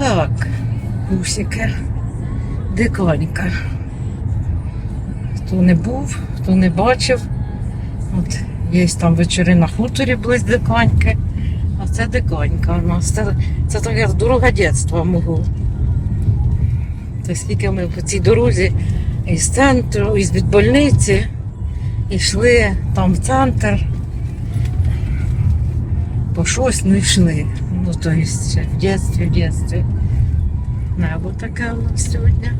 Так, усіки, диконька. Хто не був, хто не бачив. От є там вечори на хуторі близь диконьки. А це диконька у нас. Це, це таке дорога дитинства мого. Це скільки ми по цій дорозі із центру, із від больниці, йшли там в центр. По щось не йшли. Ну, то есть в дитинстві, в дитинстві. Небо таке у нас сьогодні.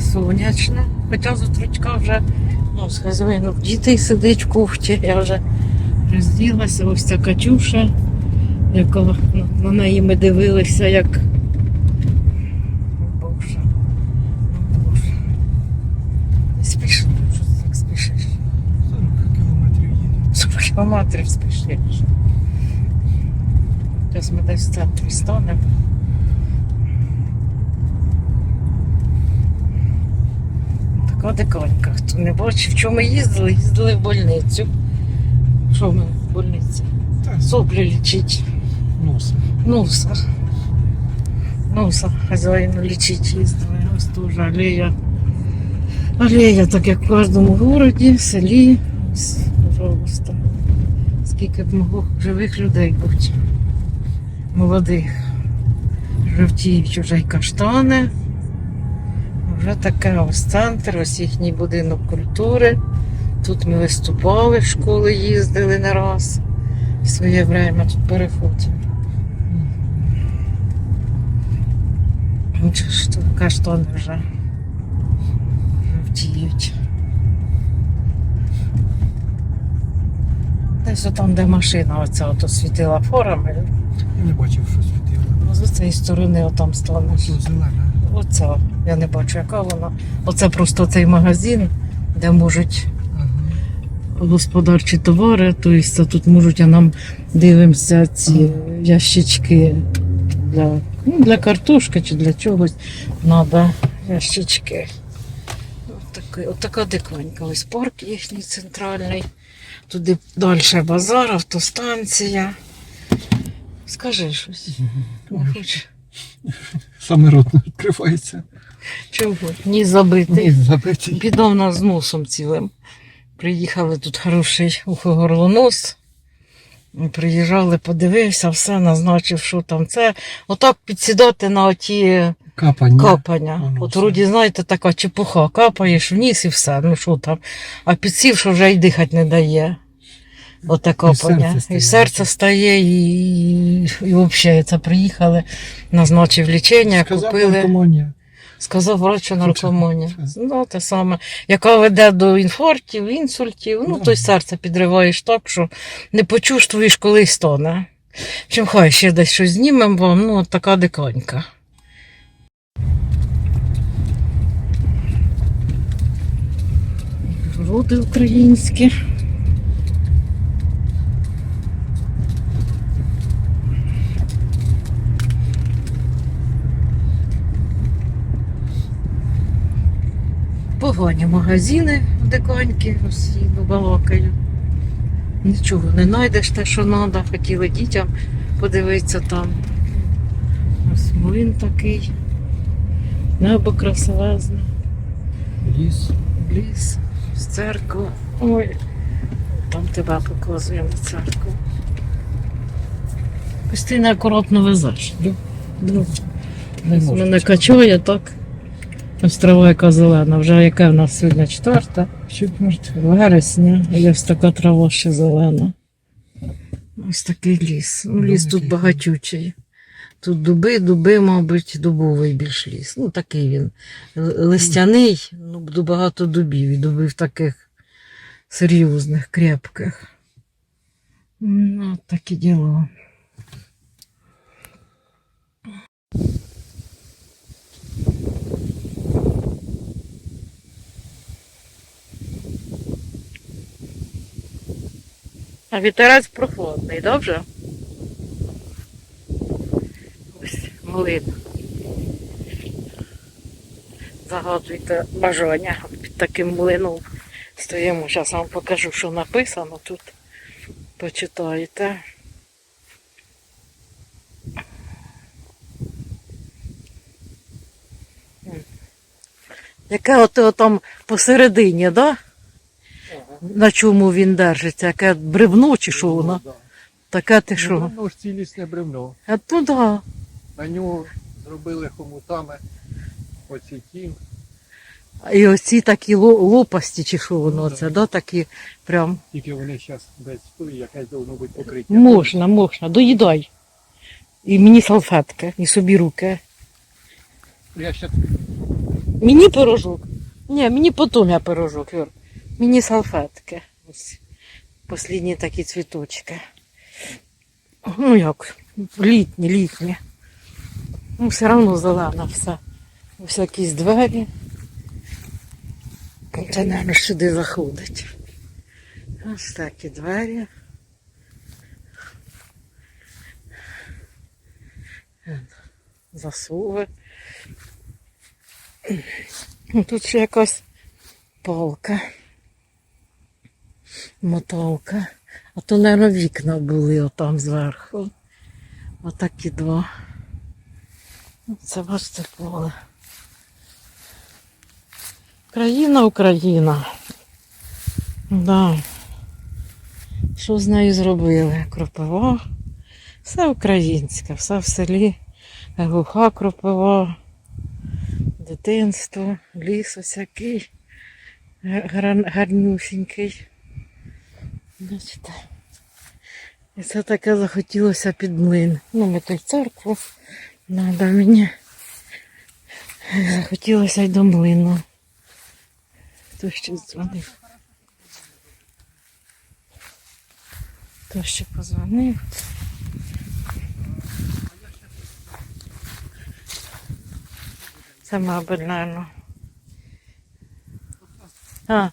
Сонячне. Хоча з утречка вже, ну, сказали, ну, дітей сидить в кухті. Я вже розділася, ось ця Катюша, яка ну, на неї ми дивилися, як. Боже. Боже. Не спішно, що ти так спішиш? 40 кілометрів їду. 40 кілометрів спішиш. Зараз ми десь в центрі станемо. Така диконька. Хто не бачив, що ми їздили, їздили в больницю. Що ми в больниці? Соплі лічить. Носа. Носа хазяїну лічить їздили. Ось теж алея. Алея, так як в кожному городі, селі. Ось, пожалуйста. Скільки б могло живих людей бути. Молодих. Жовтіють вже й каштани. Вже таке ось центр, ось їхній будинок культури. Тут ми виступали, в школи їздили не раз. В своє время тут тут каштани вже жовтіють. Десь там, де машина оця от освітила форами, Я не бачив, що світило. ну, з цієї сторони отам зелена. Оця, я не бачу, яка вона. Оце просто цей магазин, де можуть Ага. господарчі товари, тобто тут можуть, а нам дивимося ці ящички для, ну, для картошки чи для чогось. Треба ящички. От така диконька. Ось парк їхній центральний. Туди далі базар, автостанція. Скажи щось. Не? Саме рот не відкривається. Чого? Ні, забитий. Ні, забитий. Біда в нас з носом цілим. Приїхали тут хороший ухогорлонос. Приїжджали, подивився, все назначив, що там це. Отак підсідати на оті Капання. капання. От вроді, знаєте, така чепуха, капаєш вниз і все. Ну що там. А підсів, що вже й дихати не дає. Оте капання. серце І серце стає, і, і, взагалі це приїхали, назначив лічення, Сказав купили. наркоманія. Сказав врач, що наркоманія. Ну, те саме, яка веде до інфарктів, інсультів. Ну, Да. то й серце підриваєш так, що не почувствуєш, коли стане. Чим хай ще десь щось знімемо вам, ну, от така диканька. Роди українські. Погані магазини диканькі, ось їду балакаю. Нічого не знайдеш те, що треба. Хотіли дітям подивитися там. Ось млин такий. Небо красивезне, Ліс. ліс, церква. Ой, там тебе показуємо церкву. Ось ти неакуратно везеш. Да. Ну, Не мене качує так. Ось трава яка зелена. Вже яке в нас сьогодні четверта. Вересня, і ось така трава ще зелена. Ось такий ліс. Ну, ліс тут багатючий. Тут дуби, дуби, мабуть, дубовий більш ліс. Ну, такий він. Листяний, ну, багато дубів, і дубів таких серйозних, крепких. Ну, от такі діло. А вітерець прохладний, добре? Ось молитва. Загадуйте бажання під таким млином. Стоїмо, зараз вам покажу, що написано тут. Почитаєте. Яке от там посередині, так? Да? На чому він держиться? Яке бревно чи що воно? Таке ти що? Бревно ж цілісне бревно. А то да. На нього зробили хомутами оці ті. І оці такі ло- лопасті, чи що воно Ну, це, да? такі прям. Тільки вони зараз без тої, якась должно бути покриття. Можна, можна, доїдай. І мені салфетки, і собі руки. Я ще Мені пирожок. Ні, мені потім я пирожок, Юр. Мені салфетки. Ось. Послідні такі цвіточки. Ну як, літні, літні. Ну, все одно зелена все. Ось якісь двері. Це, мабуть, сюди заходить. Ось такі двері. Засуви. Ну, Тут ще якась палка. Моталка. А то, мабуть, вікна були отам зверху. Отакі два. Ну, Це бачите поле. Країна, Україна. Да. Що з нею зробили? Кропива. Все українське, все в селі. Глуха кропива дитинство, ліс осякий, гар- гарнюсінький. Бачите? І це таке захотілося під млин. Ну, ми тут церкву надо мені. Захотілося й до млину. Хто ще дзвонив? Хто ще позвонив? Це, мабуть, наверно. А,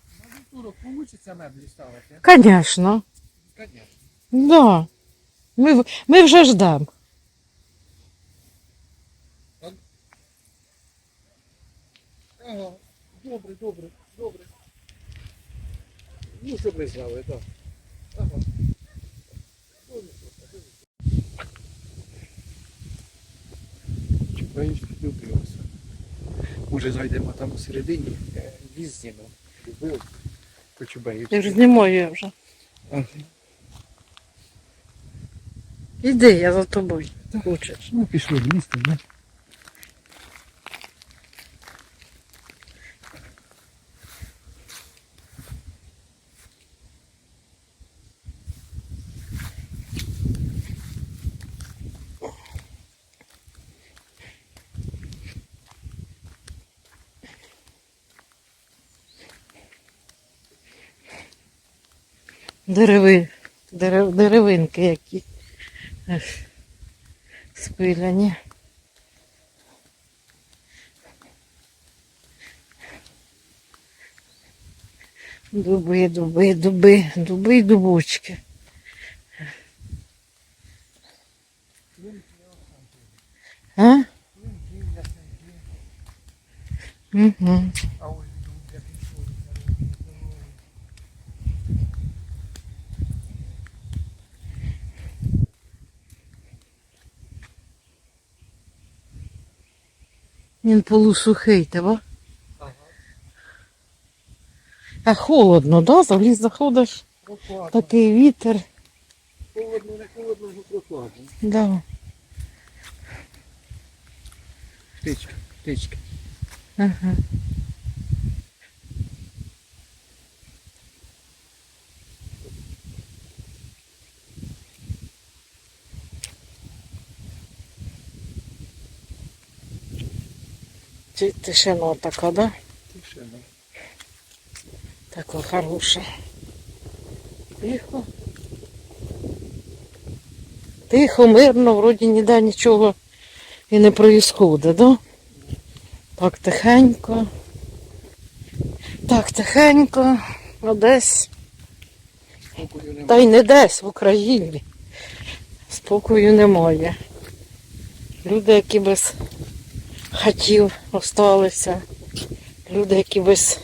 Вийде меблі ставити? звісно. Звісно. Да. Ми, ми вже ждемо. Ага, добре, добре, добре. Ну, щоб ви знали, так. Ага. Чекаєш, любилося. Може зайдемо там всередині, е, ліс знімемо. Любив. Кочубеїв. Я вже знімаю я вже. Ага. Іди, я за тобою. Хочеш. Ну, пішли в місто, тоді. Дереви, дерев, деревинки які. Спиляні. Дуби, дуби, дуби, дуби і дубочки. А? Угу. А ось тут я пішов. Він полусухий, тебе? Ага. А холодно, да? За ліс заходиш, Прохладно. такий вітер. Холодно, не холодно, вже прохладно. Да. Птичка, птичка. Ага. Тишина така, да? Тишина. Така хороша. Тихо. Тихо, мирно, вроді ніде нічого і не проїсходить, да? Так тихенько. Так тихенько. А десь. Та й не десь в Україні. Спокою немає. Люди, які без хатів осталися. Люди, які без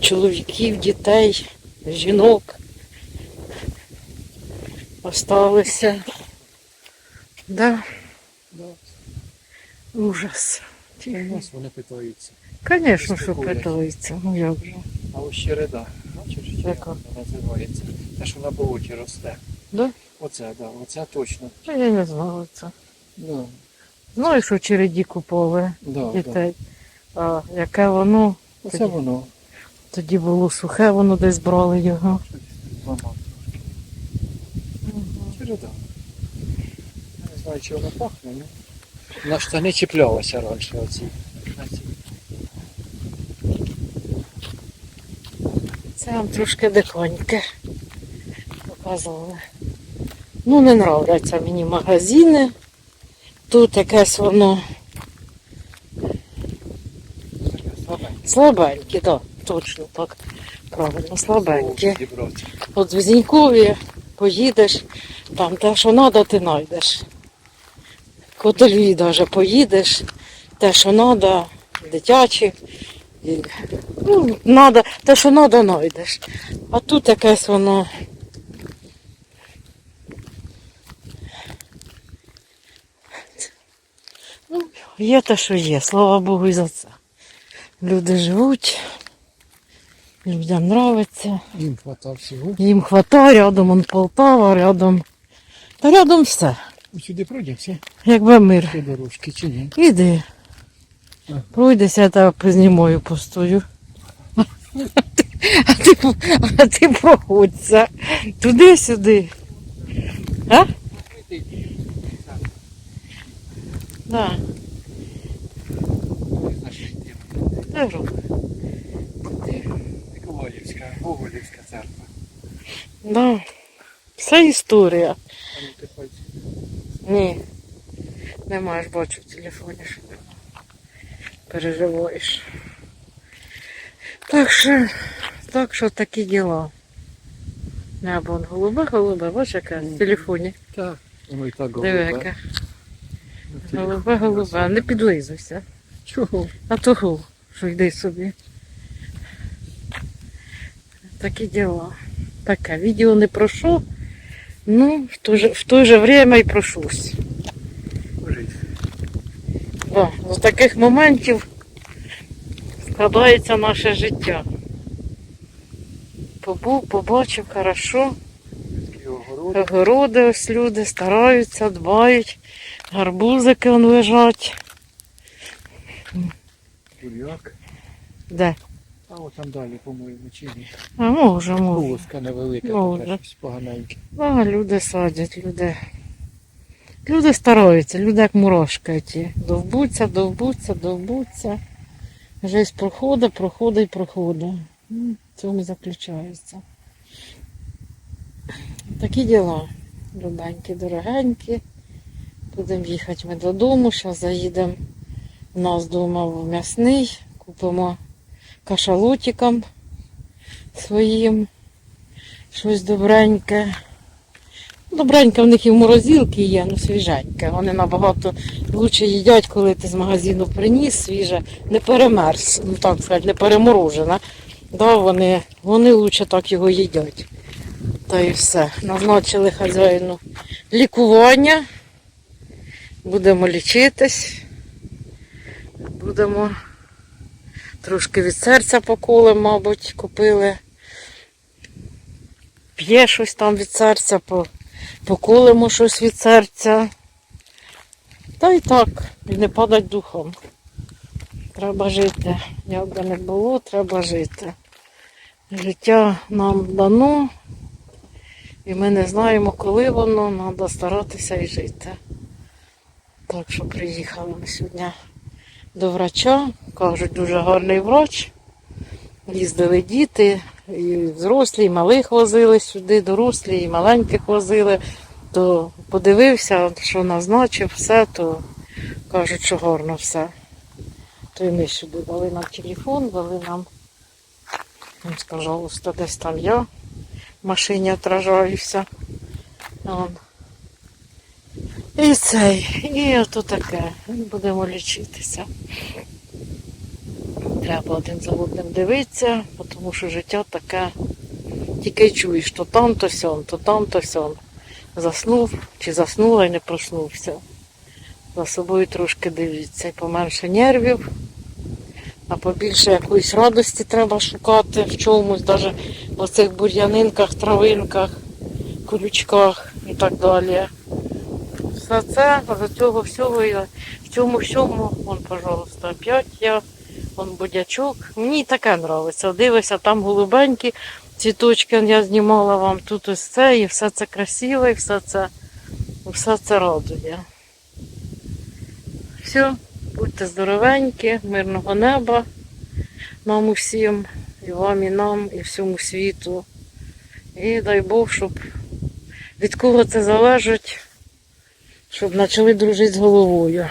чоловіків, дітей, жінок осталися. Да, Да. ужас. У нас вони питаються. Звісно, що питається. Ну як же. А ось череда. Бачиш, що Яка? вона називається? Те, що на болоті росте. Да? Оце, да, оце точно. Та Я не знала це. Да, Знаю, що череді купове да, да. дітей. А яке воно, Оце воно. тоді було сухе, воно десь брали його. Трошки. Череда. Я не знаю, чи воно пахне, ну. На штани чіплялося раніше оці. Це вам трошки диконьке показували. Ну, не нравляться мені магазини. Тут якесь воно слабеньке, так, точно так. Правильно, слабеньке. От в Зінькові поїдеш, там те, що треба, ти знайдеш. Котельві навіть поїдеш, те, що треба, дитячі. І, ну, надо, те, що треба, знайдеш. А тут якесь воно. Ну, є те, що є, слава Богу, і за це. Люди живуть, людям подобається. Їм хватав всього. Їм хватає, рядом он Полтава, рядом. Та рядом все. Сюди пройдемося. Якби мир. По дорожки чи ні? Іди. А. Пройдеся, я тебе познімаю постою. А ти, а ти проходься. Туди-сюди. А? Да. Ж? Ковалівська, Гоголівська церква. Да. Все історія. А ну ти. Ні. Не маєш бачу в телефоні, що переживаєш. Так що, так що такі діла. Небо он голубе, голубе, бачиш яке в телефоні. Так. Воно і так Диви голубе. яке. Ну, Голубе, голубе. Не підлизуйся. Чого? А того, що йди собі. Такі діла. Таке. Відео не про що. Ну, в в то же время і про щось. Да, з таких моментів складається наше життя. Побув, побачив хорошо. Огороди ось люди стараються, дбають. Гарбузики вон лежать. Буряк. Де? А от там далі, по-моєму, чи ні. А може, може. Полоска невелика, Може. така щось поганеньке. А, люди садять, люди. Люди стараються, люди як мурашки ті. Довбуться, довбуться, довбуться. Жесть проходить, проходить і проходить. Ну, В цьому заключається. Такі діла. Любенькі, дорогенькі. Будемо їхати ми додому. Зараз заїдемо у нас вдома в м'ясний. Купимо кашалотикам своїм. Щось добреньке. Добреньке в них і в морозилки є, ну свіженьке. Вони набагато краще їдять, коли ти з магазину приніс свіже, не перемерз, ну так сказати, не переморожене. Да, вони, вони краще так його їдять. Та і все. Назначили хазяїну лікування. Будемо лічитись. Будемо трошки від серця поколем, мабуть, купили п'є щось там від серця, поколимо щось від серця. Та й так, і не падать духом. Треба жити. Як би не було, треба жити. Життя нам дано, і ми не знаємо, коли воно, треба старатися і жити. Так що приїхали ми сьогодні до врача. Кажуть, дуже гарний врач. Їздили діти, і взрослі, і малих возили сюди, дорослі, і маленьких возили. То подивився, що назначив все, то кажуть, що гарно все. То і ми сюди дали нам телефон, дали нам, він сказав, десь там я в машині отражаюся. І цей, і ото таке. Будемо лічитися. Треба один за одним дивитися, тому що життя таке. Тільки чуєш, то там, то сьом, то там, то сьом. Заснув чи заснула і не проснувся. За собою трошки дивіться. Поменше нервів, А побільше якоїсь радості треба шукати в чомусь, навіть в оцих бур'янинках, травинках, колючках і так далі. Все це, з цього всього, я в цьому всьому, вон, пожалуйста, опять я, вон будячок. Мені таке подобається. Дивися, там голубенькі цвіточки я знімала вам тут ось це, і все це красиве, і все це, все це радує. Все, будьте здоровенькі, мирного неба нам усім, і вам, і нам, і всьому світу. І дай Бог, щоб від кого це залежить, щоб почали дружити з головою.